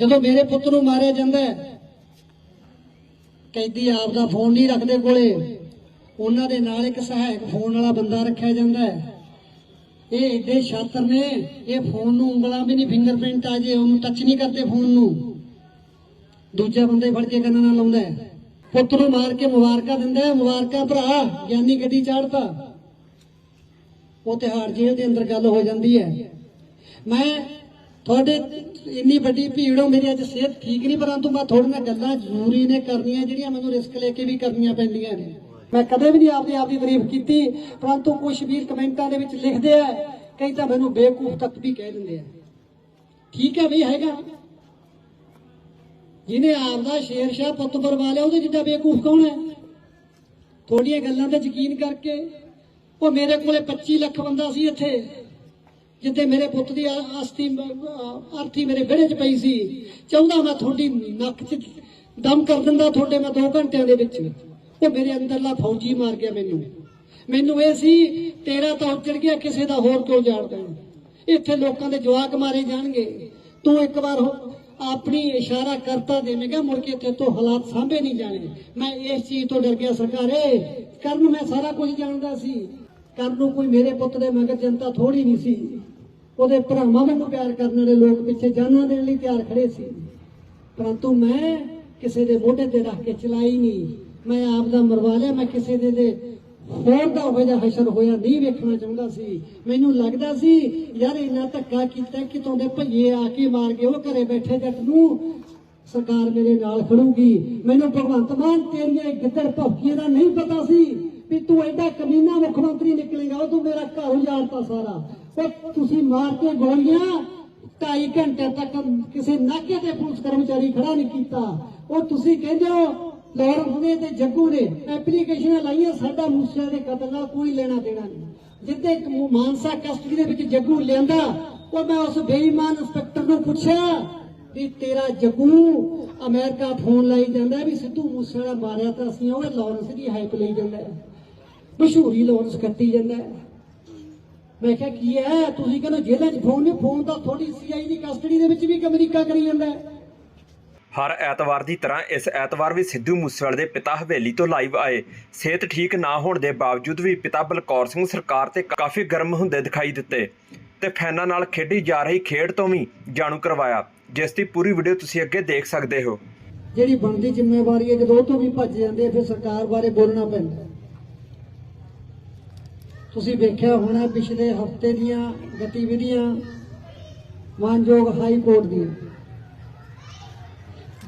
ਜਦੋਂ ਮੇਰੇ ਪੁੱਤ ਨੂੰ ਮਾਰਿਆ ਜਾਂਦਾ ਹੈ, ਕੈਦੀ ਆਪ ਦਾ ਫੋਨ ਨਹੀਂ ਰੱਖਦੇ ਕੋਲੇ, ਉਹਨਾਂ ਦੇ ਨਾਲ ਇੱਕ ਸਹਾਇਕ ਫੋਨ ਵਾਲਾ ਬੰਦਾ ਰੱਖਿਆ ਜਾਂਦਾ ਹੈ। ਇਹ ਏਡੇ ਸ਼ਾਤਰ ਨੇ, ਇਹ ਫੋਨ ਨੂੰ ਉਂਗਲਾਂ ਵੀ ਨਹੀਂ ਫਿੰਗਰਪ੍ਰਿੰਟ ਆ ਜੇ, ਉਹਨੂੰ ਟੱਚ ਨਹੀਂ ਕਰਦੇ ਫੋਨ ਨੂੰ। ਦੂਜਾ ਬੰਦੇ ਹੀ ਫੜ ਕੇ ਕੰਨਾਂ ਨਾਲ ਲਾਉਂਦਾ ਹੈ। ਪੁੱਤ ਨੂੰ ਮਾਰ ਕੇ ਮੁਬਾਰਕਾਂ ਦਿੰਦਾ ਹੈ, ਮੁਬਾਰਕਾਂ ਭਰਾ, ਗਿਆਨੀ ਗੱਡੀ ਚਾੜਤਾ। ਉਹ ਤਿਹਾੜ ਜੇਲ੍ਹ ਦੇ ਅੰਦਰ ਗੱਲ ਹੋ ਜਾਂਦੀ ਹੈ। ਮੈਂ ਤੁਹਾਡੇ ਇੰਨੀ ਵੱਡੀ ਭੀੜ ਹੋ ਮੇਰੀ ਅੱਜ ਸਿਹਤ ਠੀਕ ਨਹੀਂ, ਪਰੰਤੂ ਮੈਂ ਥੋੜੀਆਂ ਗੱਲਾਂ ਜ਼ਰੂਰੀ ਨੇ ਕਰਨੀਆਂ, ਜਿਹੜੀਆਂ ਮੈਨੂੰ ਰਿਸਕ ਲੈ ਕੇ ਵੀ ਕਰਨੀਆਂ ਪੈਂਦੀਆਂ ਨੇ। ਮੈਂ ਕਦੇ ਵੀ ਨਹੀਂ ਆਪਦੀ ਆਪ ਦੀ ਤਾਰੀਫ ਕੀਤੀ, ਪਰੰਤੂ ਕੁਝ ਵੀਰ ਕਮੈਂਟਾਂ ਦੇ ਵਿੱਚ ਲਿਖਦੇ ਆ, ਕਈ ਤਾਂ ਮੈਨੂੰ ਬੇਵਕੂਫ ਤੱਕ ਵੀ ਕਹਿ ਦਿੰਦੇ ਆ। ਠੀਕ ਹੈ ਵੀ ਹੈਗਾ? ਜਿਹਨੇ ਆਪਦਾ ਸ਼ੇਰ ਸ਼ਾਹ ਪੁੱਤ ਬਰਵਾ ਲਿਆ, ਉਹਦੇ ਜਿੱਡਾ ਬੇਵਕੂਫ ਕੌਣ ਹੈ? ਤੁਹਾਡੀਆਂ ਗੱਲਾਂ ਤੇ ਯਕੀਨ ਕਰਕੇ, ਉਹ ਮੇਰੇ ਕੋਲੇ 25 ਲੱਖ ਬੰਦਾ ਸੀ ਇੱਥੇ। ਜਿੱਦੇ ਮੇਰੇ ਪੁੱਤ ਦੀ ਆ- ਅਸਥੀ ਅਰਥੀ ਮੇਰੇ ਵਿਹੜੇ 'ਚ ਪਈ ਸੀ, ਚਾਹੁੰਦਾ ਮੈਂ ਤੁਹਾਡੀ ਨੱਕ 'ਚ ਦਮ ਕਰ ਦਿੰਦਾ ਤੁਹਾਡੇ ਮੈਂ 2 ਘੰਟਿਆਂ ਦੇ ਵਿੱਚ। ਉਹ ਮੇਰੇ ਅੰਦਰਲਾ ਫੌਜੀ ਮਾਰ ਗਿਆ ਮੈਨੂੰ। ਮੈਨੂੰ ਇਹ ਸੀ, ਤੇਰਾ ਤਾਂ ਉੱਜੜ ਗਿਆ, ਕਿਸੇ ਦਾ ਹੋਰ ਕਿਉਂ ਜਾਣਦਾ ਇੱਥੇ ਲੋਕਾਂ ਦੇ ਜਵਾਕ ਮਾਰੇ ਜਾਣਗੇ। ਤੂੰ ਇੱਕ ਵਾਰ ਹੋ- ਆਪਣੀ ਇਸ਼ਾਰਾ ਕਰਤਾ ਦੇਵੇਂਗਾ ਮੁੜ ਕੇ ਤੇ ਤੋਂ ਹਾਲਾਤ ਸਾਂਭੇ ਨਹੀਂ ਜਾਣੇ। ਮੈਂ ਇਸ ਚੀਜ਼ ਤੋਂ ਡਰ ਗਿਆ, ਸਰਕਾਰੇ, ਕਰਨ ਮੈਂ ਸਾਰਾ ਕੁਝ ਜਾਣਦਾ ਸੀ। ਕਰਨ ਨੂੰ ਕੋਈ ਮੇਰੇ ਪੁੱਤ ਦੇ ਮਗਰ ਜਨਤਾ ਥੋੜੀ ਨਹੀਂ ਸੀ। ਉਹਦੇ ਭਰਾਵਾਂ ਨੂੰ ਪਿਆਰ ਕਰਨ ਵਾਲੇ ਲੋਕ ਪਿੱਛੇ ਜਾਨਾਂ ਦੇਣ ਲਈ ਤਿਆਰ ਖੜੇ ਸੀ। ਪਰੰਤੂ ਮੈਂ ਕਿਸੇ ਦੇ ਮੋਢੇ ਤੇ ਰੱਖ ਕੇ ਚਲਾਈ ਨਹੀਂ। ਮੈਂ ਆਪ ਦਾ ਮਰਵਾ ਲਿਆ। ਮੈਂ ਕਿਸੇ ਦੇ ਦੇ ਹੋਰ ਦਾ ਹੋਵੇ ਜਾਂ ਹਸ਼ਰ ਹੋਇਆ ਨਹੀਂ ਵੇਖਣਾ ਚਾਹੁੰਦਾ ਸੀ। ਮੈਨੂੰ ਲੱਗਦਾ ਸੀ, ਯਾਰ ਇੰਨਾ ਧੱਕਾ ਕੀਤਾ ਕਿ ਤੁਹਾਡੇ ਭਈਏ ਆ ਕੇ ਮਾਰ ਗਏ ਉਹ ਘਰੇ ਬੈਠੇ ਜੱਟ ਨੂੰ ਸਰਕਾਰ ਮੇਰੇ ਨਾਲ ਖੜੂਗੀ। ਮੈਨੂੰ ਭਗਵੰਤ ਮਾਨ ਤੇਰੀਆਂ ਇਹ ਗਿੱਦੜ ਭੌਕੀਆਂ ਦਾ ਨਹੀਂ ਪਤਾ ਸੀ ਵੀ ਤੂੰ ਐਡਾ ਕਮੀਨਾ ਮੁੱਖ ਮੰਤਰੀ ਨਿਕਲੇਗਾ, ਉਹ ਤੂੰ ਮੇਰਾ ਘਰ ਉਜਾੜਤਾ ਸਾਰਾ। ਉਹ ਤੁਸੀਂ ਮਾਰ ਗੋਲੀਆਂ, ਢਾਈ ਘੰਟੇ ਤੱਕ ਕਿਸੇ ਨਾਕੇ ਤੇ ਪੁਲਿਸ ਕਰਮਚਾਰੀ ਖੜਾ ਨਹੀਂ ਕੀਤਾ। ਉਹ ਤੁਸੀਂ ਕਹਿੰਦੇ ਹੋ ਲਾਰੈਂਸ ਨੇ ਤੇ ਜੱਗੂ ਨੇ ਐਪਲੀਕੇਸ਼ਨਾਂ ਲਾਈਆਂ, ਸਾਡਾ ਮੂਸੇ ਦੇ ਕਤਲ ਨਾਲ ਕੋਈ ਲੈਣਾ ਦੇਣਾ ਨਹੀਂ। ਜਿੱਦੇ ਮਾਨਸਾ ਕਸਟਡੀ ਦੇ ਵਿੱਚ ਜੱਗੂ ਲਿਆਂਦਾ, ਉਹ ਮੈਂ ਉਸ ਬੇਈਮਾਨ ਇੰਸਪੈਕਟਰ ਨੂੰ ਪੁੱਛਿਆ ਵੀ ਤੇਰਾ ਜੱਗੂ, ਅਮਰੀਕਾ ਫੋਨ ਲਾਈ ਜਾਂਦਾ ਵੀ ਸਿੱਧੂ ਮੂਸੇਵਾਲਾ ਮਾਰਿਆ ਤਾਂ ਅਸੀਂ ਉਹ ਲਾਰੈਂਸ ਦੀ ਹਾਈਪ ਲਈ ਜਾਂਦਾ ਮਸ਼ਹੂਰੀ ਲਾਰੈਂਸ ਕੱਟੀ ਜਾਂਦਾ ਹੈ। ਮੈਂ ਕਿਹਾ ਕੀ ਹੈ? ਤੁਸੀਂ ਕਹਿੰਦੇ ਜੇਲ੍ਹਾਂ 'ਚ ਫੋਨ ਨਹੀਂ ਫੋਨ ਤਾਂ ਥੋੜੀ ਸੀਆਈ ਦੀ ਕਸਟਡੀ ਦੇ ਵਿੱਚ ਵੀ ਅਮਰੀਕਾ ਕਰੀ ਜਾਂਦਾ ਹੈ। ਹਰ ਐਤਵਾਰ ਦੀ ਤਰ੍ਹਾਂ ਇਸ ਐਤਵਾਰ ਵੀ ਸਿੱਧੂ ਮੂਸੇਵਾਲੇ ਦੇ ਪਿਤਾ ਹਵੇਲੀ ਤੋਂ ਲਾਈਵ ਆਏ। ਸਿਹਤ ਠੀਕ ਨਾ ਹੋਣ ਦੇ ਬਾਵਜੂਦ ਵੀ ਪਿਤਾ ਬਲਕੌਰ ਸਿੰਘ ਸਰਕਾਰ ਤੇ ਕਾਫੀ ਗਰਮ ਹੁੰਦੇ ਦਿਖਾਈ ਦਿੱਤੇ ਤੇ ਫੈਨਾਂ ਨਾਲ ਖੇਡੀ ਜਾ ਰਹੀ ਖੇਡ ਤੋਂ ਵੀ ਜਾਣੂ ਕਰਵਾਇਆ ਜਿਸ ਦੀ ਪੂਰੀ ਵੀਡੀਓ ਤੁਸੀਂ ਅੱਗੇ ਦੇਖ ਸਕਦੇ ਹੋ। ਜਿਹੜੀ ਬਣਦੀ ਜ਼ਿੰਮੇਵਾਰੀ ਹੈ ਜਦੋਂ ਉਹ ਤੋਂ ਵੀ ਭੱਜ ਜਾਂਦੇ ਫਿਰ ਸਰਕਾਰ ਬਾਰੇ ਬੋਲਣਾ ਪੈਂਦਾ। ਤੁਸੀਂ ਵੇਖਿਆ ਹੋਣਾ ਪਿਛਲੇ ਹਫ਼ਤੇ ਦੀਆਂ ਗਤੀਵਿਧੀਆਂ ਮਾਨਯੋਗ ਹਾਈ ਕੋਰਟ ਦੀਆਂ।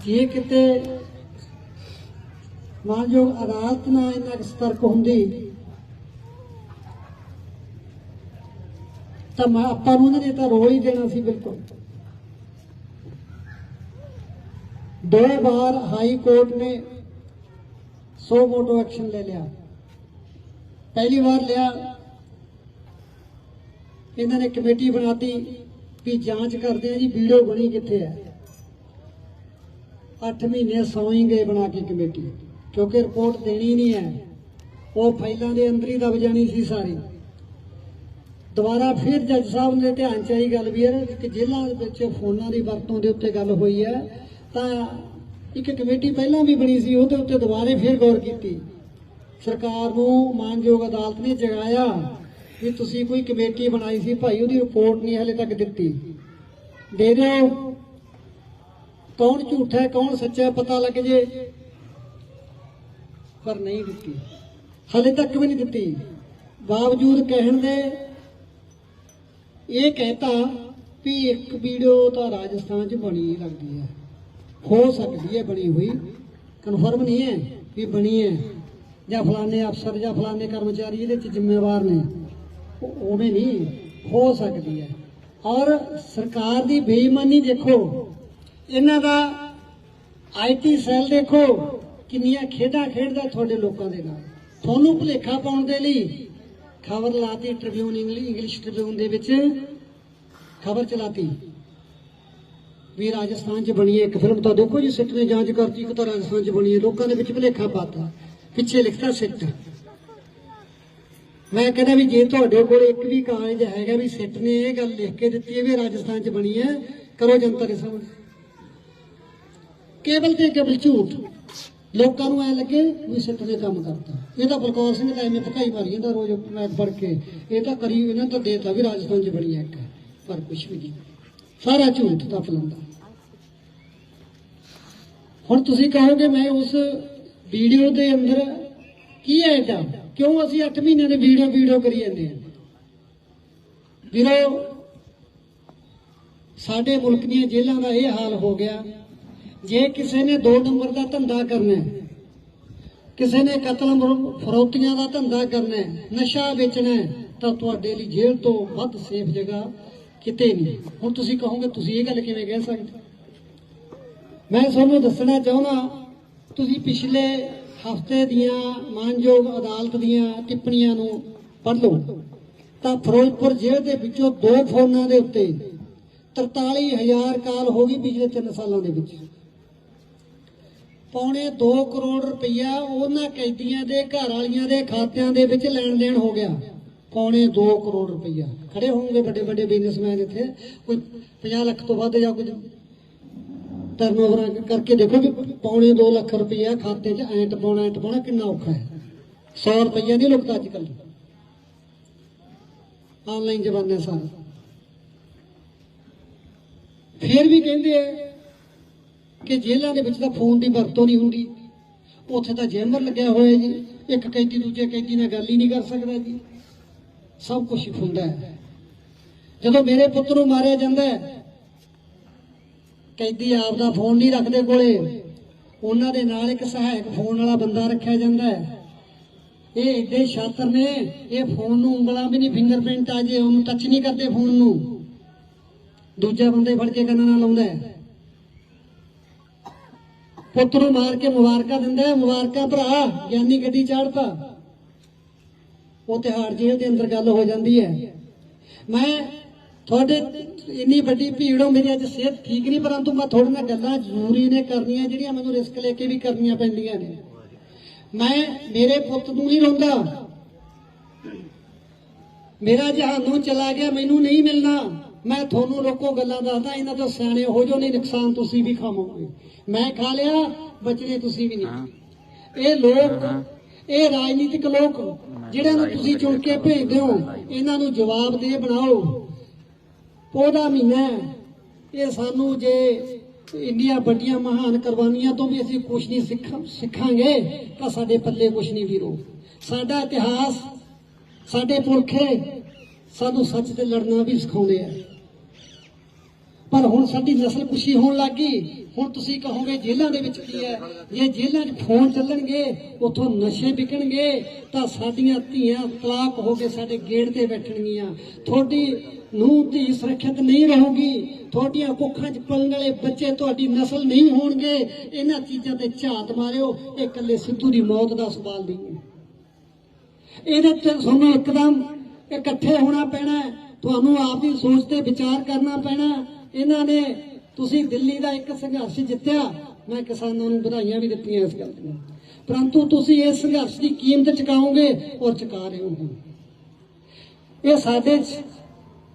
ਜੇ ਕਿਤੇ ਮਾਨਯੋਗ ਅਦਾਲਤ ਨਾਲ ਇੰਨਾ ਕੁ ਸਤਰਕ ਹੁੰਦੀ, ਤਾਂ ਮੈਂ ਆਪਾਂ ਨੂੰ ਉਹਨਾਂ ਨੇ ਤਾਂ ਰੋਲ ਹੀ ਦੇਣਾ ਸੀ ਬਿਲਕੁਲ। ਦੋ ਵਾਰ ਹਾਈ ਕੋਰਟ ਨੇ ਸੋ ਮੋਟੋ ਐਕਸ਼ਨ ਲੈ ਲਿਆ। ਪਹਿਲੀ ਵਾਰ ਲਿਆ ਇਹਨਾਂ ਨੇ ਕਮੇਟੀ ਬਣਾਤੀ ਵੀ ਜਾਂਚ ਕਰਦੇ ਆ ਜੀ, ਵੀਡੀਓ ਬਣੀ ਕਿੱਥੇ ਹੈ। 8 ਮਹੀਨੇ ਸੌਂ ਗਏ ਬਣਾ ਕੇ ਕਮੇਟੀ, ਕਿਉਂਕਿ ਰਿਪੋਰਟ ਦੇਣੀ ਨਹੀਂ ਹੈ। ਉਹ ਫਾਈਲਾਂ ਦੇ ਅੰਦਰ ਹੀ ਦਬ ਜਾਣੀ ਸੀ ਸਾਰੀ। ਦੁਬਾਰਾ ਫਿਰ ਜੱਜ ਸਾਹਿਬ ਦੇ ਧਿਆਨ ਚ ਆਈ ਗੱਲ ਵੀ ਹੈ ਕਿ ਜੇਲ੍ਹਾਂ ਵਿੱਚ ਫੋਨਾਂ ਦੀ ਵਰਤੋਂ ਦੇ ਉੱਤੇ ਗੱਲ ਹੋਈ ਹੈ, ਤਾਂ ਇੱਕ ਕਮੇਟੀ ਪਹਿਲਾਂ ਵੀ ਬਣੀ ਸੀ, ਉਹਦੇ ਉੱਤੇ ਦੁਬਾਰੇ ਫਿਰ ਗੌਰ ਕੀਤੀ। ਸਰਕਾਰ ਨੂੰ ਮਾਨਯੋਗ ਅਦਾਲਤ ਨੇ ਜਗਾਇਆ। ਵੀ ਤੁਸੀਂ ਕੋਈ ਕਮੇਟੀ ਬਣਾਈ ਸੀ, ਭਾਈ ਉਹਦੀ ਰਿਪੋਰਟ ਨਹੀਂ ਹਲੇ ਤੱਕ ਦਿੱਤੀ। ਦੇ ਦਿਓ ਕੌਣ ਝੂਠਾ ਹੈ, ਕੌਣ ਸੱਚਾ ਹੈ, ਪਤਾ ਲੱਗ ਜੇ। ਪਰ ਨਹੀਂ ਦਿੱਤੀ। ਹਲੇ ਤੱਕ ਵੀ ਨਹੀਂ ਦਿੱਤੀ। ਬਾਵਜੂਦ ਕਹਿਣ ਦੇ ਇਹ ਕਹਿਤਾ ਵੀ ਇੱਕ ਵੀਡੀਓ ਤਾਂ ਰਾਜਸਥਾਨ 'ਚ ਬਣੀ ਲੱਗਦੀ ਹੈ। ਹੋ ਸਕਦੀ ਹੈ ਬਣੀ ਹੋਈ। ਕਨਫਰਮ ਨਹੀਂ ਹੈ ਵੀ ਬਣੀ ਹੈ। ਜਾਂ ਫਲਾਣੇ ਅਫਸਰ ਜਾਂ ਫਲਾਣੇ ਕਰਮਚਾਰੀ ਇਹਦੇ 'ਚ ਜ਼ਿੰਮੇਵਾਰ ਨੇ। ਉਹ- ਉਵੇਂ ਨਹੀਂ ਹੋ ਸਕਦੀ ਹੈ। ਔਰ ਸਰਕਾਰ ਦੀ ਬੇਈਮਾਨੀ ਦੇਖੋ, ਇਹਨਾਂ ਦਾ ਆਈਟੀ ਸੈੱਲ ਦੇਖੋ, ਕਿੰਨੀਆਂ ਖੇਡਾਂ ਖੇਡਦਾ ਤੁਹਾਡੇ ਲੋਕਾਂ ਦੇ ਨਾਲ। ਤੁਹਾਨੂੰ ਭੁਲੇਖਾ ਪਾਉਣ ਦੇ ਲਈ ਖਬਰ ਲਾਤੀ ਟ੍ਰਿਬਿਊਨ ਇੰਗਲਿਸ਼ ਇੰਗਲਿਸ਼ ਟ੍ਰਿਬਿਊਨ ਦੇ ਵਿੱਚ। ਖਬਰ ਚਲਾਤੀ। ਵੀ ਰਾਜਸਥਾਨ 'ਚ ਬਣੀ ਹੈ ਇੱਕ ਫਿਲਮ ਤਾਂ ਦੇਖੋ ਜੀ, ਸਿੱਟ ਨੇ ਜਾਂਚ ਕਰਤੀ, ਇੱਕ ਤਾਂ ਰਾਜਸਥਾਨ 'ਚ ਬਣੀ ਹੈ ਲੋਕਾਂ ਦੇ ਵਿੱਚ ਭੁਲੇਖਾ ਪਾਤਾ। ਪਿੱਛੇ ਲਿਖਤਾ ਸਿੱਟ। ਮੈਂ ਕਹਿੰਦਾ ਵੀ ਜੇ ਤੁਹਾਡੇ ਕੋਲ ਇੱਕ ਵੀ ਕਾਗਜ਼ ਹੈਗਾ ਵੀ ਸਿੱਟ ਨੇ, ਇਹ ਗੱਲ ਲਿਖ ਕੇ ਦਿੱਤੀ ਹੈ ਵੀ ਰਾਜਸਥਾਨ 'ਚ ਬਣੀ ਹੈ, ਕਰੋ ਜਨਤਾ ਦੇ ਸਾਹਮਣੇ। ਕੇਵਲ ਤੇ ਕੇਵਲ ਝੂਠ। ਲੋਕਾਂ ਨੂੰ ਐ ਲੱਗੇ ਵੀ ਸਿੱਟ ਦੇ ਕੰਮ ਕਰਤਾ। ਇਹ ਤਾਂ ਬਲਕੌਰ ਸਿੰਘ ਦਾ ਐਵੇਂ ਭਕਾਈ ਮਾਰੀ ਜਾਂਦਾ ਰੋਜ਼ ਮੈਂ ਪੜ ਕੇ। ਇਹ ਤਾਂ ਕਰੀ ਇਹਨਾਂ ਤਾਂ ਦੇਤਾ ਵੀ ਰਾਜਸਥਾਨ 'ਚ ਬਣੀ ਹੈ ਇੱਕ, ਪਰ ਕੁਛ ਵੀ ਨਹੀਂ। ਸਾਰਾ ਝੂਠ ਦਾ ਫਲੰਦਾ ਹੁਣ ਤੁਸੀਂ ਕਹੋਗੇ ਮੈਂ ਉਸ ਵੀਡੀਓ ਦੇ ਅੰਦਰ ਕੀ ਹੈ ਕਿਉਂ ਅਸੀਂ 8 ਮਹੀਨਿਆਂ ਦੇ ਵੀਡੀਓ ਵੀਡੀਓ ਕਰੀ ਜਾਂਦੇ ਹਾਂ? ਵੀਰੋ, ਸਾਡੇ ਮੁਲਕ ਦੀਆਂ ਜੇਲ੍ਹਾਂ ਦਾ ਇਹ ਹਾਲ ਹੋ ਗਿਆ। ਜੇ ਕਿਸੇ ਨੇ ਦੋ ਨੰਬਰ ਦਾ ਧੰਦਾ ਕਰਨਾ ਕਿਸੇ ਨੇ ਕਤਲ ਫਰੋਤੀਆਂ ਦਾ ਧੰਦਾ ਕਰਨਾ ਨਸ਼ਾ ਵੇਚਣਾ ਤਾਂ ਤੁਹਾਡੇ ਲਈ ਜੇਲ੍ਹ ਤੋਂ ਵੱਧ ਸੇਫ ਜਗ੍ਹਾ ਕਿਤੇ ਨਹੀਂ। ਹੁਣ ਤੁਸੀਂ ਕਹੋਗੇ, ਤੁਸੀਂ ਇਹ ਗੱਲ ਕਿਵੇਂ ਕਹਿ ਸਕਦੇ? ਮੈਂ ਤੁਹਾਨੂੰ ਦੱਸਣਾ ਚਾਹੁੰਦਾ, ਤੁਸੀਂ ਪਿਛਲੇ ਹਫ਼ਤੇ ਦੀਆਂ ਮਾਨਯੋਗ ਅਦਾਲਤ ਦੀਆਂ ਟਿੱਪਣੀਆਂ ਨੂੰ ਪੜ੍ਹ ਲਓ। ਤਾਂ ਫਿਰੋਜ਼ਪੁਰ ਜੇਲ੍ਹ ਦੇ ਵਿੱਚੋਂ ਦੋ ਫੋਨਾਂ ਦੇ ਉੱਤੇ 43000 ਕਾਲ ਹੋ ਗਈ ਪਿਛਲੇ 3 ਸਾਲਾਂ ਦੇ ਵਿੱਚ। ਪੌਣੇ 2 ਕਰੋੜ ਰੁਪਈਆ ਉਹਨਾਂ ਕੈਦੀਆਂ ਦੇ, ਘਰ ਵਾਲੀਆਂ ਦੇ ਖਾਤਿਆਂ ਦੇ ਵਿੱਚ ਲੈਣ ਦੇਣ ਹੋ ਗਿਆ। ਪੌਣੇ 2 ਕਰੋੜ ਰੁਪਈਆ। ਖੜੇ ਹੋਣਗੇ ਵੱਡੇ ਵੱਡੇ ਬਿਜ਼ਨਸਮੈਨ ਇੱਥੇ? ਕੋਈ 50 ਲੱਖ ਤੋਂ ਵੱਧ ਜਾਂ ਕੁਝ? ਟਰਨਓਵਰ ਕਰਕੇ ਦੇਖੋ ਕਿ ਪੌਣੇ 2 ਲੱਖ ਰੁਪਈਆ ਖਾਤੇ 'ਚ ਐਂ ਪਾਉਣਾ, ਐਂਟ ਪਾਉਣਾ ਕਿੰਨਾ ਔਖਾ ਹੈ। 100 ਰੁਪਇਆ ਨਹੀਂ ਲੁਕਦਾ ਅੱਜ ਕੱਲ੍ਹ ਆਨਲਾਈਨ ਜ਼ਮਾਨਾ ਸਾਰਾ ਫਿਰ ਵੀ ਕਹਿੰਦੇ ਆ ਕਿ ਜੇਲ੍ਹਾਂ ਦੇ ਵਿੱਚ ਤਾਂ ਫੋਨ ਦੀ ਵਰਤੋਂ ਨਹੀਂ ਹੁੰਦੀ। ਉੱਥੇ ਤਾਂ ਜੈਮਰ ਲੱਗਿਆ ਹੋਇਆ ਜੀ। ਇੱਕ ਕੈਦੀ ਦੂਜੇ ਕੈਦੀ ਨਾਲ ਗੱਲ ਹੀ ਨਹੀਂ ਕਰ ਸਕਦਾ ਜੀ। ਸਭ ਕੁਝ ਹੁੰਦਾ ਹੈ। ਜਦੋਂ ਮੇਰੇ ਪੁੱਤ ਨੂੰ ਮਾਰਿਆ ਜਾਂਦਾ ਹੈ ਕੈਦੀ ਆਪ ਦਾ ਫੋਨ ਨਹੀਂ ਰੱਖਦੇ ਕੋਲੇ। ਉਹਨਾਂ ਦੇ ਨਾਲ ਇੱਕ ਸਹਾਇਕ ਫੋਨ ਵਾਲਾ ਬੰਦਾ ਰੱਖਿਆ ਜਾਂਦਾ ਹੈ। ਇਹ ਏਡੇ ਸ਼ਾਤਰ ਨੇ, ਇਹ ਫੋਨ ਨੂੰ ਉਂਗਲਾਂ ਵੀ ਨਹੀਂ ਫਿੰਗਰਪ੍ਰਿੰਟ ਆ ਜੇ, ਉਹਨੂੰ ਟੱਚ ਨਹੀਂ ਕਰਦੇ ਫੋਨ ਨੂੰ। ਦੂਜਾ ਬੰਦੇ ਫੜ ਕੇ ਕੰਨਾਂ ਨਾਲ ਲਾਉਂਦਾ ਹੈ। ਪੁੱਤ ਨੂੰ ਮਾਰ ਕੇ ਮੁਬਾਰਕਾਂ ਦਿੰਦਾ ਹੈ, ਮੁਬਾਰਕਾਂ ਭਰਾ, ਗਿਆਨੀ ਗੱਡੀ ਚਾੜਤਾ। ਉਹ ਤਿਹਾੜ ਜੇਲ੍ਹ ਦੇ ਅੰਦਰ ਗੱਲ ਹੋ ਜਾਂਦੀ ਹੈ। ਮੈਂ ਤੁਹਾਡੇ ਇੰਨੀ ਵੱਡੀ ਭੀੜ ਹੋ ਮੇਰੀ ਅੱਜ ਸਿਹਤ ਠੀਕ ਨਹੀਂ ਪਰੰਤੂ ਮੈਂ ਤੁਹਾਡੇ ਨਾਲ ਗੱਲਾਂ ਜ਼ਰੂਰੀ ਨੇ ਕਰਨੀਆਂ ਜਿਹੜੀਆਂ ਮੈਨੂੰ ਰਿਸਕ ਲੈ ਕੇ ਵੀ ਕਰਨੀਆਂ ਪੈਂਦੀਆਂ ਨੇ। ਮੈਂ ਮੇਰੇ ਪੁੱਤ ਨੂੰ ਨਹੀਂ ਰੋਂਦਾ। ਮੇਰਾ ਜਹਾਨੋਂ ਚਲਾ ਗਿਆ ਮੈਨੂੰ ਨਹੀਂ ਮਿਲਣਾ। ਮੈਂ ਤੁਹਾਨੂੰ ਲੋਕੋ ਗੱਲਾਂ ਦੱਸਦਾ ਇਹਨਾਂ ਤੋਂ ਸਿਆਣੇ ਹੋ ਜੋ ਨਹੀਂ ਨੁਕਸਾਨ ਤੁਸੀਂ ਵੀ ਖਾਵੋਗੇ। ਮੈਂ ਖਾ ਲਿਆ ਬਚਣੇ ਤੁਸੀਂ ਵੀ ਨਹੀਂ। ਇਹ ਲੋਕ ਇਹ ਰਾਜਨੀਤਿਕ ਲੋਕ ਜਿਹੜਿਆਂ ਨੂੰ ਤੁਸੀਂ ਚੁਣ ਕੇ ਭੇਜਦੇ ਹੋ ਇਹਨਾਂ ਨੂੰ ਜਵਾਬ ਦੇ ਬਣਾਓ। ਪੌਦਾ ਮਹੀਨਾ ਇਹ ਸਾਨੂੰ ਜੇ ਇੰਡੀਆ ਵੱਡੀਆਂ ਮਹਾਨ ਕੁਰਬਾਨੀਆਂ ਤੋਂ ਵੀ ਅਸੀਂ ਕੁਝ ਨਹੀਂ ਸਿੱਖ- ਸਿੱਖਾਂਗੇ, ਤਾਂ ਸਾਡੇ ਪੱਲੇ ਕੁਝ ਨਹੀਂ ਵੀਰੋ। ਸਾਡਾ ਇਤਿਹਾਸ, ਸਾਡੇ ਪੁਰਖੇ ਸਾਨੂੰ ਸੱਚ ਤੇ ਲੜਨਾ ਵੀ ਸਿਖਾਉਂਦੇ ਆ। ਪਰ ਹੁਣ ਸਾਡੀ ਨਸਲ ਖੁਸ਼ੀ ਹੋਣ ਲੱਗੀ ਹੁਣ ਤੁਸੀਂ ਕਹੋਗੇ ਜੇਲ੍ਹਾਂ ਦੇ ਵਿੱਚ ਕੀ ਹੈ? ਜੇ ਜੇਲ੍ਹਾਂ 'ਚ ਫੋਨ ਚੱਲਣਗੇ, ਉੱਥੋਂ ਨਸ਼ੇ ਵਿਕਣਗੇ, ਤਾਂ ਸਾਡੀਆਂ ਧੀਆਂ ਤਲਾਕ ਹੋ ਕੇ ਸਾਡੇ ਗੇੜ ਤੇ ਬੈਠਣਗੀਆਂ। ਤੁਹਾਡੀ ਨੂੰ ਧੀ ਸੁਰੱਖਿਅਤ ਨਹੀਂ ਰਹੂਗੀ। ਤੁਹਾਡੀਆਂ ਕੁੱਖਾਂ 'ਚ ਪਲਣ ਵਾਲੇ ਬੱਚੇ ਤੁਹਾਡੀ ਨਸਲ ਨਹੀਂ ਹੋਣਗੇ। ਇਹਨਾਂ ਚੀਜ਼ਾਂ ਤੇ ਝਾਤ ਮਾਰਿਓ, ਇਹ ਇਕੱਲੇ ਸਿੱਧੂ ਦੀ ਮੌਤ ਦਾ ਸਵਾਲ ਨਹੀਂ ਹੈ। ਇਹਦੇ ਤੇ ਤੁਹਾਨੂੰ ਇੱਕਦਮ ਇਕੱਠੇ ਹੋਣਾ ਪੈਣਾ ਤੁਹਾਨੂੰ ਆਪ ਦੀ ਸੋਚ ਤੇ ਵਿਚਾਰ ਕਰਨਾ ਪੈਣਾ ਇਹਨਾਂ ਨੇ ਤੁਸੀਂ ਦਿੱਲੀ ਦਾ ਇੱਕ ਸੰਘਰਸ਼ ਜਿੱਤਿਆ, ਮੈਂ ਕਿਸਾਨਾਂ ਨੂੰ ਵਧਾਈਆਂ ਵੀ ਦਿੱਤੀਆਂ ਇਸ ਗੱਲ ਦੀਆਂ। ਪਰੰਤੂ ਤੁਸੀਂ ਇਸ ਸੰਘਰਸ਼ ਦੀ ਕੀਮਤ ਚੁਕਾਓਗੇ ਔਰ ਚੁਕਾ ਰਹੇ ਹੋ ਇਹ ਸਾਡੇ ਚ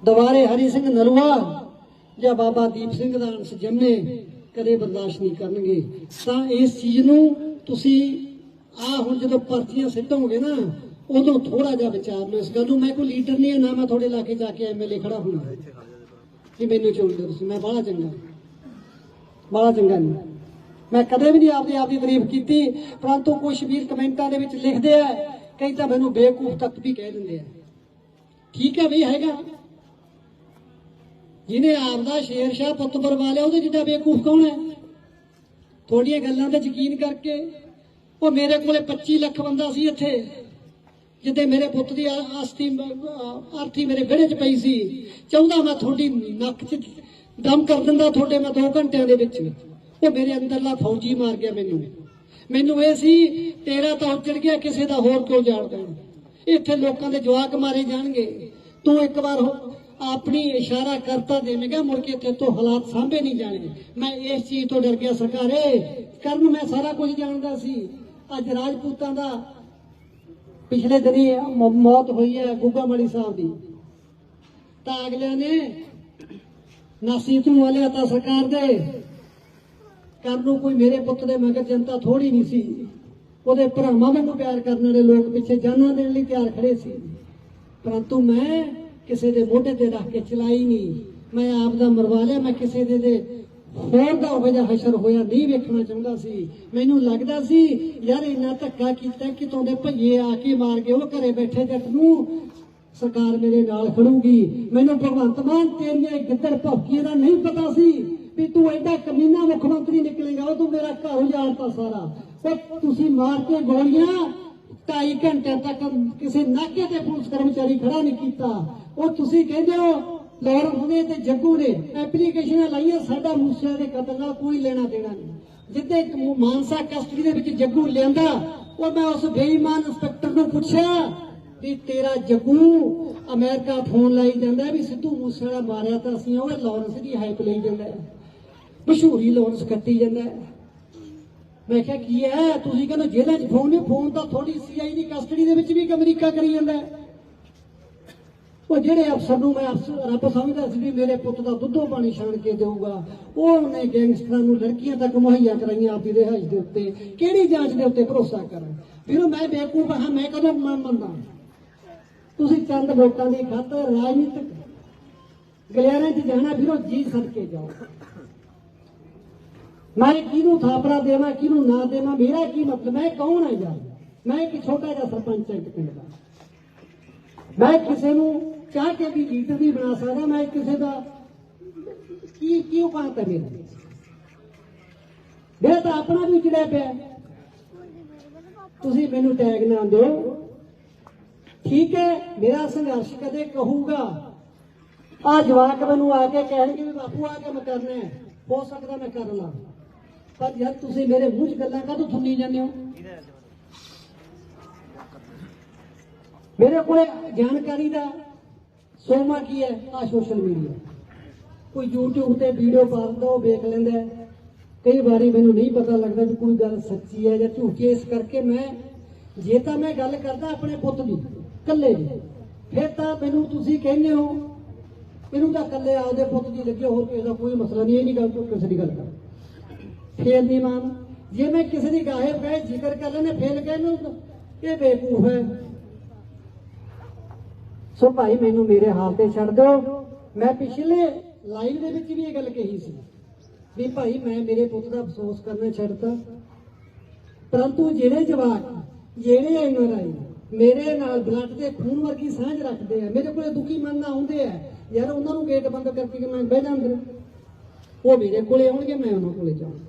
ਦੁਬਾਰੇ ਹਰੀ ਸਿੰਘ ਨਲੂਆ ਜਾਂ ਬਾਬਾ ਦੀਪ ਸਿੰਘ ਦਾ ਅੰਸ਼ ਜੰਮੇ ਕਦੇ ਬਰਦਾਸ਼ਤ ਨਹੀਂ ਕਰਨਗੇ। ਤਾਂ ਇਸ ਚੀਜ਼ ਨੂੰ ਤੁਸੀਂ ਆ ਹੁਣ ਜਦੋਂ ਪਰਚੀਆਂ ਸਿੱਟੋਗੇ ਨਾ, ਉਦੋਂ ਥੋੜਾ ਜਿਹਾ ਵਿਚਾਰ ਲਓ ਇਸ ਗੱਲ ਨੂੰ। ਮੈਂ ਕੋਈ ਲੀਡਰ ਨਹੀਂ ਹਾਂ ਨਾ ਮੈਂ ਤੁਹਾਡੇ ਇਲਾਕੇ ਜਾ ਕੇ ਐਮਐਲਏ ਖੜਾ ਹੋਣਾ। ਕਿ ਮੈਨੂੰ ਚੁਣ ਲਿਓ ਤੁਸੀਂ, ਮੈਂ ਬਾਹਲਾ ਚੰਗਾ। ਬੜਾ ਚੰਗਾ ਨਹੀਂ ਮੈਂ ਕਦੇ ਵੀ ਨਹੀਂ ਆਪਦੀ ਆਪ ਤਾਰੀਫ ਕੀਤੀ, ਪਰੰਤੂ ਕੁਝ ਵੀਰ ਕਮੈਂਟਾਂ ਦੇ ਵਿੱਚ ਲਿਖਦੇ ਆ, ਕਈ ਤਾਂ ਮੈਨੂੰ ਬੇਵਕੂਫ ਤੱਕ ਵੀ ਕਹਿ ਦਿੰਦੇ ਆ। ਠੀਕ ਹੈ ਵੀ ਹੈਗਾ। ਜਿਹਨੇ ਆਪਦਾ ਸ਼ੇਰ ਸ਼ਾਹ ਪੁੱਤ ਬਰਵਾ ਲਿਆ, ਉਹਦੇ ਜਿੱਡਾ ਬੇਵਕੂਫ ਕੌਣ ਹੈ? ਤੁਹਾਡੀਆਂ ਗੱਲਾਂ ਤੇ ਯਕੀਨ ਕਰਕੇ, ਉਹ ਮੇਰੇ ਕੋਲੇ 25 ਲੱਖ ਬੰਦਾ ਸੀ ਇੱਥੇ, ਜਿੱਦੇ ਮੇਰੇ ਪੁੱਤ ਦੀ ਆ- ਆਸਤੀ ਆਰਥੀ ਮੇਰੇ ਵਿਹੜੇ 'ਚ ਪਈ ਸੀ। ਚਾਹੁੰਦਾ ਮੈਂ ਤੁਹਾਡੀ ਨੱਕ 'ਚ ਦਮ ਕਰ ਦਿੰਦਾ ਤੁਹਾਡੇ ਮੈਂ 2 ਘੰਟਿਆਂ ਦੇ ਵਿੱਚ। ਉਹ ਮੇਰੇ ਅੰਦਰਲਾ ਫੌਜੀ ਮਾਰ ਗਿਆ ਮੈਨੂੰ। ਮੈਨੂੰ ਇਹ ਸੀ, ਤੇਰਾ ਤਾਂ ਉੱਜੜ ਗਿਆ, ਕਿਸੇ ਦਾ ਹੋਰ ਕਿਉਂ ਜਾਣਦਾ ਇੱਥੇ ਲੋਕਾਂ ਦੇ ਜਵਾਕ ਮਾਰੇ ਜਾਣਗੇ। ਤੂੰ ਇੱਕ ਵਾਰ ਆਪਣੀ ਇਸ਼ਾਰਾ ਕਰਤਾ ਦੇਵੇਂਗਾ ਮੁੜ ਕੇ ਤੇ ਤੋਂ ਹਾਲਾਤ ਸਾਂਭੇ ਨਹੀਂ ਜਾਣੇ ਮੈਂ ਇਸ ਚੀਜ਼ ਤੋਂ ਡਰ ਗਿਆ, ਸਰਕਾਰੇ। ਕਰਨ ਮੈਂ ਸਾਰਾ ਕੁਝ ਜਾਣਦਾ ਸੀ। ਅੱਜ ਰਾਜਪੂਤਾਂ ਦਾ ਪਿਛਲੇ ਦਿਨੀ ਮੌਤ ਹੋਈ ਹੈ, ਗੁੱਗਾ ਮੜੀ ਸਾਹਿਬ ਦੀ। ਤਾਂ ਅਗਲਿਆਂ ਨੇ ਨਾਸੀਤ ਵਾਲਿਆ ਤਾਂ ਸਰਕਾਰ ਦੇ। ਕਰਨ ਨੂੰ ਕੋਈ ਮੇਰੇ ਪੁੱਤ ਦੇ ਮਗਰ ਜਨਤਾ ਥੋੜੀ ਨਹੀਂ ਸੀ। ਉਹਦੇ ਭਰਾਵਾਂ ਵਾਂਗੂ ਪਿਆਰ ਕਰਨ ਵਾਲੇ ਲੋਕ ਪਿੱਛੇ ਜਾਨਾਂ ਦੇਣ ਲਈ ਤਿਆਰ ਖੜੇ ਸੀ। ਪਰੰਤੂ ਮੈਂ ਕਿਸੇ ਦੇ ਮੋਢੇ ਤੇ ਰੱਖ ਕੇ ਚਲਾਈ ਨਹੀਂ। ਮੈਂ ਆਪ ਦਾ ਮਰਵਾ ਲਿਆ। ਮੈਂ ਕਿਸੇ ਦੇ ਦੇ ਹੋਰ ਦਾ ਹੋਵੇ ਹਸ਼ਰ ਹੋਇਆ ਨਹੀਂ ਵੇਖਣਾ ਚਾਹੁੰਦਾ ਸੀ। ਮੈਨੂੰ ਲੱਗਦਾ ਸੀ, ਯਾਰ ਇੰਨਾ ਧੱਕਾ ਕੀਤਾ ਕਿ ਤੁਹਾਡੇ ਭਈਏ ਆ ਕੇ ਮਾਰ ਗਏ ਉਹ ਘਰੇ ਬੈਠੇ ਜੱਟ ਨੂੰ ਸਰਕਾਰ ਮੇਰੇ ਨਾਲ ਖੜੂਗੀ। ਮੈਨੂੰ ਭਗਵੰਤ ਮਾਨ ਤੇਰੀਆਂ ਗਿੱਦੜ ਭੌਕੀਆਂ ਦਾ ਨਹੀਂ ਪਤਾ ਸੀ ਵੀ ਤੂੰ ਐਡਾ ਕਮੀਨਾ ਮੁੱਖ ਮੰਤਰੀ ਨਿਕਲੇਗਾ ਤੂੰ ਮੇਰਾ ਘਰ ਉਜਾੜਤਾ ਸਾਰਾ। ਉਹ ਤੁਸੀਂ ਮਾਰ ਗੋਲੀਆਂ, ਢਾਈ ਘੰਟੇ ਤੱਕ ਕਿਸੇ ਨਾਕੇ ਤੇ ਪੁਲਿਸ ਕਰਮਚਾਰੀ ਖੜਾ ਨਹੀਂ ਕੀਤਾ। ਉਹ ਤੁਸੀਂ ਕਹਿੰਦੇ ਹੋ ਲਾਰੈਂਸ ਨੇ ਤੇ ਜੱਗੂ ਨੇ ਐਪਲੀਕੇਸ਼ਨਾਂ ਲਾਈਆਂ, ਸਾਡਾ ਮੂਸੇ ਦੇ ਕਤਲ ਨਾਲ ਕੋਈ ਲੈਣਾ ਦੇਣਾ ਨਹੀਂ। ਜਿੱਦੇ ਮਾਨਸਾ ਕਸਟਡੀ ਦੇ ਵਿੱਚ ਜੱਗੂ ਲਿਆਂਦਾ, ਉਹ ਮੈਂ ਉਸ ਬੇਈਮਾਨ ਇੰਸਪੈਕਟਰ ਨੂੰ ਪੁੱਛਿਆ ਵੀ ਤੇਰਾ ਜੱਗੂ ਅਮਰੀਕਾ ਫੋਨ ਲਾਈ ਜਾਂਦਾ ਵੀ ਸਿੱਧੂ ਮੂਸੇਵਾਲਾ ਮਾਰਿਆ ਤਾਂ ਅਸੀਂ ਉਹ ਲਾਰੈਂਸ ਦੀ ਹਾਈਪ ਲਈ ਜਾਂਦਾ ਮਸ਼ਹੂਰੀ ਲਾਰੈਂਸ ਕੱਟੀ ਜਾਂਦਾ ਮੈਂ ਕਿਹਾ, ਕੀ ਹੈ? ਤੁਸੀਂ ਕਹਿੰਦੇ ਜੇਲ੍ਹਾਂ 'ਚ ਫੋਨ ਨਹੀਂ ਫੋਨ ਤਾਂ ਥੋੜੀ ਸੀਆਈ ਦੀ ਕਸਟਡੀ ਦੇ ਵਿੱਚ ਵੀ ਅਮਰੀਕਾ ਕਰੀ ਜਾਂਦਾ ਉਹ ਜਿਹੜੇ ਅਫਸਰ ਨੂੰ ਮੈਂ ਰੱਬ ਸਮਝਦਾ ਸੀ ਵੀ ਮੇਰੇ ਪੁੱਤ ਦਾ ਦੁੱਧੋ ਪਾਣੀ ਛਾਣ ਕੇ ਦੇਊਗਾ। ਉਹ ਉਹਨੇ ਗੈਂਗਸਟਰਾਂ ਨੂੰ ਲੜਕੀਆਂ ਤੱਕ ਮੁਹੱਈਆ ਕਰਾਈਆਂ ਆਪਦੀ ਰਿਹਾਇਸ਼ ਦੇ ਉੱਤੇ। ਕਿਹੜੀ ਜਾਂਚ ਦੇ ਉੱਤੇ ਭਰੋਸਾ ਕਰਾਂ ਵੀਰੋ ਮੈਂ ਬੇਵਕੂਫ ਹਾਂ, ਮੈਂ ਕਦੋਂ ਮੰਨ ਮੰਨਦਾ? ਤੁਸੀਂ ਚੰਦ ਵੋਟਾਂ ਦੀ ਖਾਤਰ ਰਾਜਨੀਤਿਕ ਗਲਿਆਰਿਆਂ 'ਚ ਜਾਣਾ ਵੀਰੋ ਜੀ ਸਦਕੇ ਜਾਓ। ਮੈਂ ਕਿਹਨੂੰ ਥਾਪੜਾ ਦੇਵਾਂ, ਕਿਹਨੂੰ ਨਾ ਦੇਵਾਂ, ਮੇਰਾ ਕੀ ਮਤਲਬ? ਮੈਂ ਕੌਣ ਹਾਂ ਯਾਰ? ਮੈਂ ਇੱਕ ਛੋਟਾ ਜਿਹਾ ਸਰਪੰਚ ਹਾਂ ਪਿੰਡ ਦਾ। ਮੈਂ ਕਿਸੇ ਨੂੰ ਚਾਹ ਕੇ ਵੀ ਲੀਡਰ ਵੀ ਬਣਾ ਸਕਦਾ, ਮੈਂ ਕਿਸੇ ਦਾ ਕੀ ਕੀ ਉਪਾਤ ਹੈ ਮੇਰਾ? ਮੇਰਾ ਤਾਂ ਆਪਣਾ ਵੀ ਚੜਿਆ ਪਿਆ। ਤੁਸੀਂ ਮੈਨੂੰ ਟੈਗ ਨਾ ਦਿਓ। ਠੀਕ ਹੈ, ਮੇਰਾ ਸੰਘਰਸ਼ ਕਦੇ ਕਹੂਗਾ। ਆ ਜਵਾਕ ਮੈਨੂੰ ਆ ਕੇ ਕਹਿਣਗੇ ਵੀ ਬਾਪੂ ਆ ਕੇ ਮੈਂ ਕਰਨਾ ਹੋ। ਸਕਦਾ ਮੈਂ ਕਰ ਲਾਂ। ਪਰ ਯਾਰ ਤੁਸੀਂ ਮੇਰੇ ਮੂੰਹ 'ਚ ਗੱਲਾਂ ਕਾਹਤੋਂ ਸੁਣੀ ਜਾਂਦੇ ਹੋ? ਮੇਰੇ ਕੋਲੇ ਜਾਣਕਾਰੀ ਦਾ ਸੋਮਾ ਕੀ ਹੈ? ਆ ਸੋਸ਼ਲ ਮੀਡੀਆ ਕੋਈ YouTube ਤੇ ਵੀਡੀਓ ਪਾ ਦਿੰਦਾ, ਉਹ ਵੇਖ ਲੈਂਦਾ ਕਈ ਵਾਰੀ ਮੈਨੂੰ ਨਹੀਂ ਪਤਾ ਲੱਗਦਾ ਵੀ ਕੋਈ ਗੱਲ ਸੱਚੀ ਹੈ ਜਾਂ ਝੂਠੀ ਹੈ। ਇਸ ਕਰਕੇ ਮੈਂ, ਜੇ ਤਾਂ ਮੈਂ ਗੱਲ ਕਰਦਾ ਆਪਣੇ ਪੁੱਤ ਦੀ ਇਕੱਲੇ ਦੀ ਫਿਰ ਤਾਂ ਮੈਨੂੰ ਤੁਸੀਂ ਕਹਿੰਦੇ ਹੋ ਇਹਨੂੰ ਤਾਂ ਇਕੱਲੇ ਆਪਦੇ ਪੁੱਤ ਦੀ ਲੱਗੇ ਹੋਰ ਕਿਸੇ ਦਾ ਕੋਈ ਮਸਲਾ ਨਹੀਂ, ਇਹ ਨਹੀਂ ਗੱਲ ਤੋਂ ਕਿਸੇ ਦੀ ਗੱਲ ਕਰ ਫੇਰ ਨਹੀਂ ਮਾਨ ਜੇ ਮੈਂ ਕਿਸੇ ਦੀ ਗਾਹੇ ਪੈ ਜ਼ਿਕਰ ਕਰ ਲੈਨੇ ਫੇਰ ਕਹਿੰਦੇ ਇਹ ਬੇਕੂਫ ਹੈ। ਸੋ ਭਾਈ, ਮੈਨੂੰ ਮੇਰੇ ਹਾਲ ਤੇ ਛੱਡ ਦਿਓ। ਮੈਂ ਪਿਛਲੇ ਲਾਈਵ ਦੇ ਵਿੱਚ ਵੀ ਇਹ ਗੱਲ ਕਹੀ ਸੀ ਵੀ ਭਾਈ, ਮੈਂ ਮੇਰੇ ਪੁੱਤ ਦਾ ਅਫਸੋਸ ਕਰਨਾ ਛੱਡਤਾ। ਪਰੰਤੂ ਜਿਹੜੇ ਜਵਾਕ, ਜਿਹੜੇ ਐਨਆਰਆਈ ਮੇਰੇ ਨਾਲ ਬਲੱਡ ਦੇ ਖੂਨ ਵਰਗੀ ਸਾਂਝ ਰੱਖਦੇ ਆ। ਮੇਰੇ ਕੋਲੇ ਦੁਖੀ ਮਨ ਨਾ ਆਉਂਦੇ ਆ। ਯਾਰ ਉਹਨਾਂ ਨੂੰ ਗੇਟ ਬੰਦ ਕਰਕੇ ਕਿ ਮੈਂ ਬਹਿ ਜਾਂ ਅੰਦਰ। ਉਹ ਮੇਰੇ ਕੋਲੇ ਆਉਣਗੇ, ਮੈਂ ਉਹਨਾਂ ਕੋਲੇ ਜਾਵਾਂ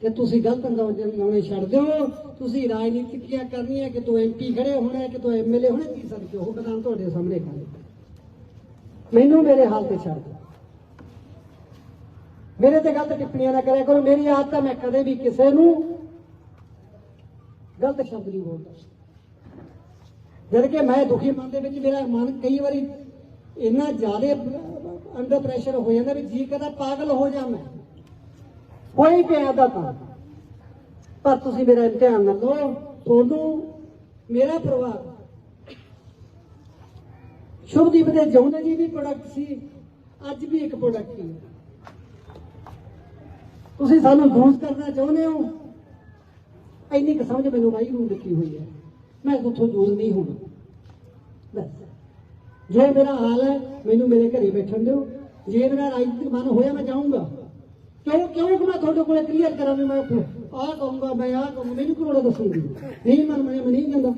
ਤੇ ਤੁਸੀਂ ਗਲਤ ਅੰਦਾਜ਼ ਲਾਉਣੇ ਛੱਡ ਦਿਓ। ਤੁਸੀਂ ਰਾਜਨੀਤਿਕੀਆਂ ਕਰਨੀਆਂ ਕਿ ਤੂੰ ਐਮਪੀ ਖੜੇ ਹੋਣਾ ਕਿ ਤੂੰ ਐਮਐਲਏ ਹੋਣਾ ਕੀ ਸਕਦੇ ਹੋ ਉਹ ਮੈਦਾਨ ਤੁਹਾਡੇ ਸਾਹਮਣੇ ਕਰ ਮੈਨੂੰ ਮੇਰੇ ਹਾਲ ਤੇ ਛੱਡ ਦਿਓ। ਮੇਰੇ ਤੇ ਗਲਤ ਟਿੱਪਣੀਆਂ ਨਾ ਕਰਿਆ ਕਰੋ। ਮੇਰੀ ਆਦਤ ਹੈ ਮੈਂ ਕਦੇ ਵੀ ਕਿਸੇ ਨੂੰ ਗਲਤ ਸ਼ਬਦ ਨਹੀਂ ਬੋਲਦਾ। ਜਦ ਕਿ ਮੈਂ ਦੁਖੀ ਮਨ ਦੇ ਵਿੱਚ ਮੇਰਾ ਮਨ ਕਈ ਵਾਰੀ ਇੰਨਾ ਜ਼ਿਆਦਾ ਅੰਡਰ ਪ੍ਰੈਸ਼ਰ ਹੋ ਜਾਂਦਾ ਵੀ ਜੀ ਕਦਾ ਪਾਗਲ ਹੋ ਜਾ ਮੈਂ। ਕੋਈ ਪਿਆ ਦਾ ਤਾਂ ਪਰ ਤੁਸੀਂ ਮੇਰਾ ਇਮਤਿਹਾਨ ਨਾ ਲਓ ਤੁਹਾਨੂੰ ਮੇਰਾ ਪਰਿਵਾਰ ਸ਼ੁਭਦੀਪ ਦੇ ਜਿਉਂਦੇ ਜੀ ਵੀ ਪ੍ਰੋਡਕਟ ਸੀ। ਅੱਜ ਵੀ ਇੱਕ ਪ੍ਰੋਡਕਟ ਹੀ ਹੈ। ਤੁਸੀਂ ਸਾਨੂੰ ਯੂਜ਼ ਕਰਨਾ ਚਾਹੁੰਦੇ ਹੋ? ਇੰਨੀ ਕੁ ਸਮਝ ਮੈਨੂੰ ਵਾਹਿਗੁਰੂ ਨੂੰ ਦਿੱਤੀ ਹੋਈ ਹੈ। ਮੈਂ ਉੱਥੋਂ ਯੂਜ਼ ਨਹੀਂ ਹੋਣਾ? ਬਸ। ਜੋ ਮੇਰਾ ਹਾਲ ਹੈ, ਮੈਨੂੰ ਮੇਰੇ ਘਰੇ ਬੈਠਣ ਦਿਓ। ਜੇ ਮੇਰਾ ਰਾਜਨੀਤਿਕ ਮਨ ਹੋਇਆ, ਮੈਂ ਜਾਊਂਗਾ। ਕਿਉਂ ਕਿਉਂ ਕਿ ਮੈਂ ਤੁਹਾਡੇ ਕੋਲੇ ਕਲੀਅਰ ਕਰਾਂ ਵੀ ਮੈਂ ਆਹ ਕਹੂੰਗਾ, ਮੈਂ ਆਹ ਕਹੂੰਗਾ, ਮੈਨੂੰ ਕਿਉਂ ਦੱਸੂਗੀ ਨਹੀਂ ਮਨ ਮੈਂ ਨਹੀਂ ਜਾਂਦਾ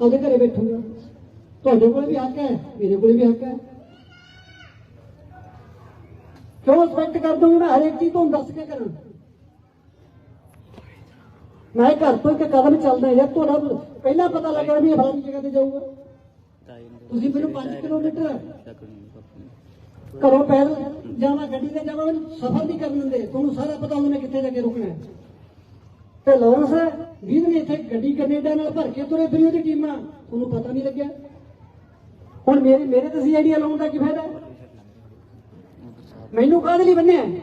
ਉਹਦੇ ਘਰੇ ਬੈਠੂਗਾ ਤੁਹਾਡੇ ਕੋਲ ਵੀ ਹੱਕ ਹੈ, ਮੇਰੇ ਕੋਲ ਵੀ ਹੱਕ ਹੈ। ਕਿਉਂ ਰਿਸਪੈਕਟ ਕਰ ਦੂੰਗਾ? ਮੈਂ ਹਰੇਕ ਚੀਜ਼ ਤੁਹਾਨੂੰ ਦੱਸ ਕੇ ਕਰਾਂ। ਮੈਂ ਘਰ ਤੋਂ ਇੱਕ ਕਦਮ ਚੱਲਦਾ ਯਾਰ ਤੁਹਾਡਾ ਪਹਿਲਾਂ ਪਤਾ ਲੱਗਿਆ ਵੀ ਇਹ ਫਲਾਣੀ ਜਗ੍ਹਾ ਤੇ ਜਾਊਗਾ। ਤੁਸੀਂ ਮੈਨੂੰ 5 ਕਿਲੋਮੀਟਰ ਘਰੋਂ ਪੈਦਲ ਜਾਵਾਂ, ਗੱਡੀ ਤੇ ਜਾਵਾਂ ਸਫ਼ਰ ਨਹੀਂ ਕਰਨ ਦਿੰਦੇ। ਤੁਹਾਨੂੰ ਸਾਰਾ ਪਤਾ ਹੁੰਦਾ ਕਿੱਥੇ ਜਾ ਕੇ ਰੁਕਣਾ ਤੇ ਲਾਰੈਂਸ ਵੀਰ ਇੱਥੇ ਗੱਡੀ ਕੈਨੇਡਾ ਨਾਲ ਭਰ ਕੇ ਤੁਰੇ ਫਿਰੀ ਉਹਦੀ ਟੀਮਾਂ। ਤੁਹਾਨੂੰ ਪਤਾ ਨਹੀਂ ਲੱਗਿਆ। ਹੁਣ ਮੇਰੇ ਮੇਰੇ ਤੇ ਸੀਆਈਡੀਆ ਲਾਉਣ ਦਾ ਕੀ ਫਾਇਦਾ? ਮੈਨੂੰ ਕਾਹਦੇ ਲਈ ਬੰਨਿਆ ਹੈ?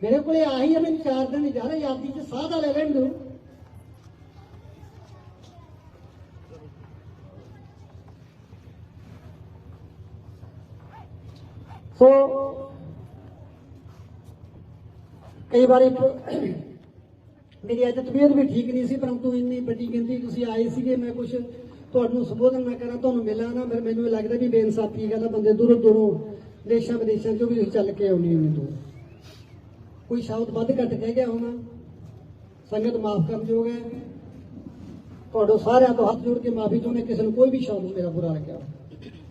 ਮੇਰੇ ਕੋਲੇ ਆਹੀ ਹੈ ਮੈਨੂੰ ਚਾਰ ਦਿਨ ਜਾ ਰਹੇ ਯਾਦੀ ਚ ਸਾਹ ਦਾ ਲੈ ਲੈਣ ਦਿਓ ਸੋ, ਕਈ ਵਾਰੀ ਮੇਰੀ ਅੱਜ ਤਬੀਅਤ ਵੀ ਠੀਕ ਨਹੀਂ ਸੀ, ਪਰੰਤੂ ਇੰਨੀ ਵੱਡੀ ਗਿਣਤੀ ਤੁਸੀਂ ਆਏ ਸੀਗੇ, ਮੈਂ ਕੁਝ ਤੁਹਾਨੂੰ ਸੰਬੋਧਨ ਨਾ ਕਰਾਂ, ਤੁਹਾਨੂੰ ਮਿਲਾਂ ਨਾ, ਫਿਰ ਮੈਨੂੰ ਇਹ ਲੱਗਦਾ ਵੀ ਬੇਇਨਸਾਫੀ ਗੱਲ ਆ ਬੰਦੇ ਦੂਰੋਂ ਦੂਰੋਂ ਦੇਸ਼ਾਂ ਵਿਦੇਸ਼ਾਂ ਚੋਂ ਵੀ ਚੱਲ ਕੇ ਆਉਣੀ ਹੁੰਦੀ ਦੂਰ। ਕੋਈ ਸ਼ਬਦ ਵੱਧ ਘੱਟ ਕਹਿ ਗਿਆ ਹੋਣਾ। ਸੰਗਤ ਮਾਫ ਕਰਨ ਯੋਗ ਹੈ। ਤੁਹਾਡੇ ਸਾਰਿਆਂ ਤੋਂ ਹੱਥ ਜੋੜ ਕੇ ਮਾਫੀ ਚਾਹੁੰਦੇ ਕਿਸੇ ਨੂੰ ਕੋਈ ਵੀ ਸ਼ਬਦ ਮੇਰਾ ਬੁਰਾ ਲੱਗਿਆ।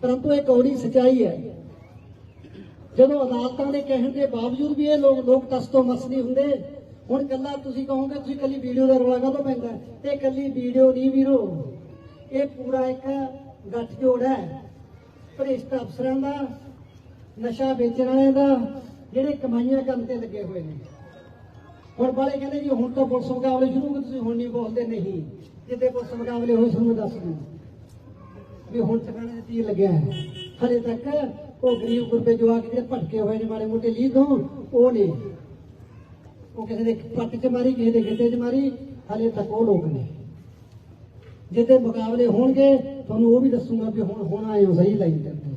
ਪਰੰਤੂ ਇਹ ਕੌੜੀ ਸਚਾਈ ਹੈ। ਜਦੋਂ ਅਦਾਲਤਾਂ ਦੇ ਕਹਿਣ ਦੇ ਬਾਵਜੂਦ ਵੀ ਇਹ ਲੋਕ ਲੋਕ ਤਸ ਤੋਂ ਮਸ ਨਹੀਂ ਹੁੰਦੇ, ਹੁਣ ਕੱਲਾ ਤੁਸੀਂ ਕਹੋਗੇ, ਤੁਸੀਂ ਕੱਲੀ ਵੀਡੀਓ ਦਾ ਰੌਲਾ ਕਾਹਤੋਂ ਪੈਂਦਾ? ਇਹ ਕੱਲੀ ਵੀਡੀਓ ਨਹੀਂ ਵੀਰੋ। ਇਹ ਪੂਰਾ ਇੱਕ ਗੱਠਜੋੜ ਹੈ। ਭ੍ਰਿਸ਼ਟ ਅਫਸਰਾਂ ਦਾ, ਨਸ਼ਾ ਵੇਚਣ ਵਾਲਿਆਂ ਦਾ ਜਿਹੜੇ ਕਮਾਈਆਂ ਕਰਨ ਤੇ ਲੱਗੇ ਹੋਏ ਨੇ। ਹੁਣ ਵਾਲੇ ਕਹਿੰਦੇ ਜੀ, ਹੁਣ ਤਾਂ ਪੁਲਿਸ ਮੁਕਾਬਲੇ ਸ਼ੁਰੂ ਹੋ ਤੁਸੀਂ ਹੁਣ ਨਹੀਂ ਬੋਲਦੇ, ਨਹੀਂ। ਜਿੱਦੇ ਪੁਲਿਸ ਮੁਕਾਬਲੇ ਹੋਏ, ਤੁਹਾਨੂੰ ਦੱਸ ਦਿਓ ਵੀ ਹੁਣ ਟਿਕਾਣੇ ਤੇ ਤੀਰ ਲੱਗਿਆ ਹੈ। ਹਲੇ ਤੱਕ ਉਹ ਗਰੀਬ ਗੁਰਬੇ ਜਵਾਕ ਜਿਹੜੇ ਭਟਕੇ ਹੋਏ ਨੇ, ਮਾੜੇ ਮੋਟੇ ਲੀਕ ਤੋਂ, ਉਹ ਨੇ। ਉਹ ਕਿਸੇ ਦੇ ਪੱਟ 'ਚ ਮਾਰੀ, ਕਿਸੇ ਦੇ ਗਿੱਟੇ 'ਚ ਮਾਰੀ ਹਲੇ ਤੱਕ ਉਹ ਲੋਕ ਨੇ। ਜਿੱਦੇ ਮੁਕਾਬਲੇ ਹੋਣਗੇ, ਤੁਹਾਨੂੰ ਉਹ ਵੀ ਦੱਸੂਗਾ ਵੀ ਹੁਣ ਹੁਣ ਆਏ ਹੋ ਸਹੀ ਲਾਈਨ ਤੇ।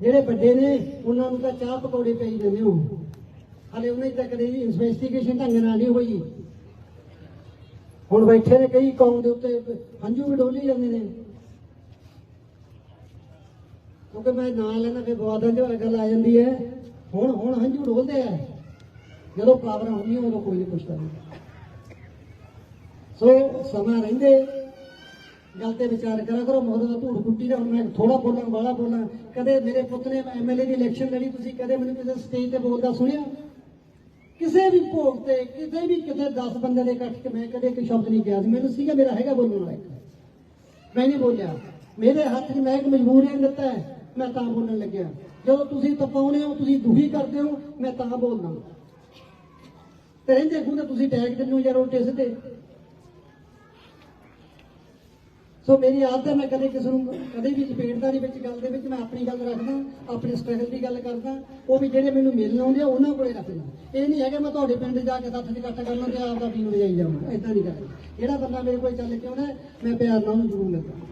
ਜਿਹੜੇ ਵੱਡੇ ਨੇ, ਉਹਨਾਂ ਨੂੰ ਤਾਂ ਚਾਹ ਪਕੌੜੇ ਪਈ ਦਿੰਦੇ ਹੋ। ਹਲੇ ਉਹਨਾਂ ਦੀ ਤਾਂ ਕਦੇ ਵੀ ਇਨਵੈਸਟੀਗੇਸ਼ਨ ਢੰਗ ਨਾਲ ਨਹੀਂ ਹੋਈ। ਹੁਣ ਬੈਠੇ ਨੇ ਕਈ ਕੌਮ ਦੇ ਉੱਤੇ, ਹੰਝੂ ਵੀ ਡੋਲੀ ਜਾਂਦੇ ਨੇ। ਕਿਉਂਕਿ ਮੈਂ ਨਾਂ ਲੈਣਾ ਫਿਰ ਵਿਵਾਦਾਂ ਦੀ ਗੱਲ ਆ ਜਾਂਦੀ ਹੈ। ਹੁਣ ਹੁਣ ਹੰਝੂ ਡੋਲਦੇ ਆ। ਜਦੋਂ ਪਾਵਰਾਂ ਹੁੰਦੀਆਂ, ਉਦੋਂ ਕੋਈ ਨਹੀਂ ਪੁੱਛਦਾ। ਸੋ ਸਮਾਂ ਰਹਿੰਦੇ। ਗੱਲ ਤੇ ਵਿਚਾਰ ਕਰਿਆ ਕਰੋ ਮੋਹਰਾ ਧੂੜ ਕੁੱਟੀ ਦਾ ਹੁਣ ਮੈਂ ਥੋੜਾ ਬੋਲਾਂ ਵਾਲਾ ਬੋਲਾਂ। ਕਦੇ ਮੇਰੇ ਪੁੱਤ ਨੇ ਐਮਐਲਏ ਦੀ ਇਲੈਕਸ਼ਨ ਲੜੀ, ਤੁਸੀਂ ਕਦੇ ਮੈਨੂੰ ਕਿਸੇ ਸਟੇਜ ਤੇ ਬੋਲਦਾ ਸੁਣਿਆ? ਕਿਸੇ ਵੀ ਭੋਗ ਤੇ ਕਿਸੇ ਵੀ ਕਿਤੇ 10 ਬੰਦੇ ਦੇ ਇਕੱਠ 'ਚ ਮੈਂ ਕਦੇ ਇੱਕ ਸ਼ਬਦ ਨਹੀਂ ਕਿਹਾ। ਸੀ ਮੈਨੂੰ ਸੀਗਾ, ਮੇਰਾ ਹੈਗਾ ਬੋਲਣ ਵਾਲਾ ਇੱਕ। ਮੈਂ ਨਹੀਂ ਬੋਲਿਆ। ਮੇਰੇ ਹੱਥ 'ਚ ਮੈਂ ਇੱਕ ਮਜਬੂਰੀ ਦਿੱਤਾ ਹੈ। ਮੈਂ ਤਾਂ ਬੋਲਣ ਲੱਗਿਆ। ਜਦੋਂ ਤੁਸੀਂ ਤਪਾਉਨੇ ਹੋ, ਤੁਸੀਂ ਦੁਖੀ ਕਰਦੇ ਹੋ, ਮੈਂ ਤਾਂ ਬੋਲਦਾ। ਤੇ ਰਹਿੰਦੇ ਖੁਦ ਤੁਸੀਂ ਟੈਗ ਦਿੰਦੇ ਹੋ ਜਾਂ ਉਲਟੇ ਸਿੱਧੇ। ਸੋ ਮੇਰੀ ਆਦਤ ਹੈ ਮੈਂ ਕਦੇ ਕਿਸੇ ਨੂੰ ਕਦੇ ਵੀ ਚਪੇੜਦਾ ਨਹੀਂ ਵਿੱਚ ਗੱਲ ਦੇ ਵਿੱਚ, ਮੈਂ ਆਪਣੀ ਗੱਲ ਰੱਖਦਾ, ਆਪਣੇ ਸਟਰਗਲ ਦੀ ਗੱਲ ਕਰਦਾ। ਉਹ ਵੀ ਜਿਹੜੇ ਮੈਨੂੰ ਮਿਲਣ ਆਉਂਦੇ ਆ, ਉਹਨਾਂ ਕੋਲੇ ਰੱਖਦਾ। ਇਹ ਨਹੀਂ ਹੈਗਾ ਮੈਂ ਤੁਹਾਡੇ ਪਿੰਡ ਜਾ ਕੇ ਸੱਥ 'ਚ ਇਕੱਠਾ ਕਰਨਾ ਤੇ ਆਪਦਾ ਪੀਣ ਵਜਾਈ ਜਾਊਂਗਾ ਇਦਾਂ ਨਹੀਂ ਕਰਦਾ ਜਿਹੜਾ ਬੰਦਾ ਮੇਰੇ ਕੋਲ ਚੱਲ ਕੇ ਆਉਣਾ ਮੈਂ ਪਿਆਰ ਨਾਲ ਉਹਨੂੰ ਜ਼ਰੂਰ ਮਿਲਦਾ।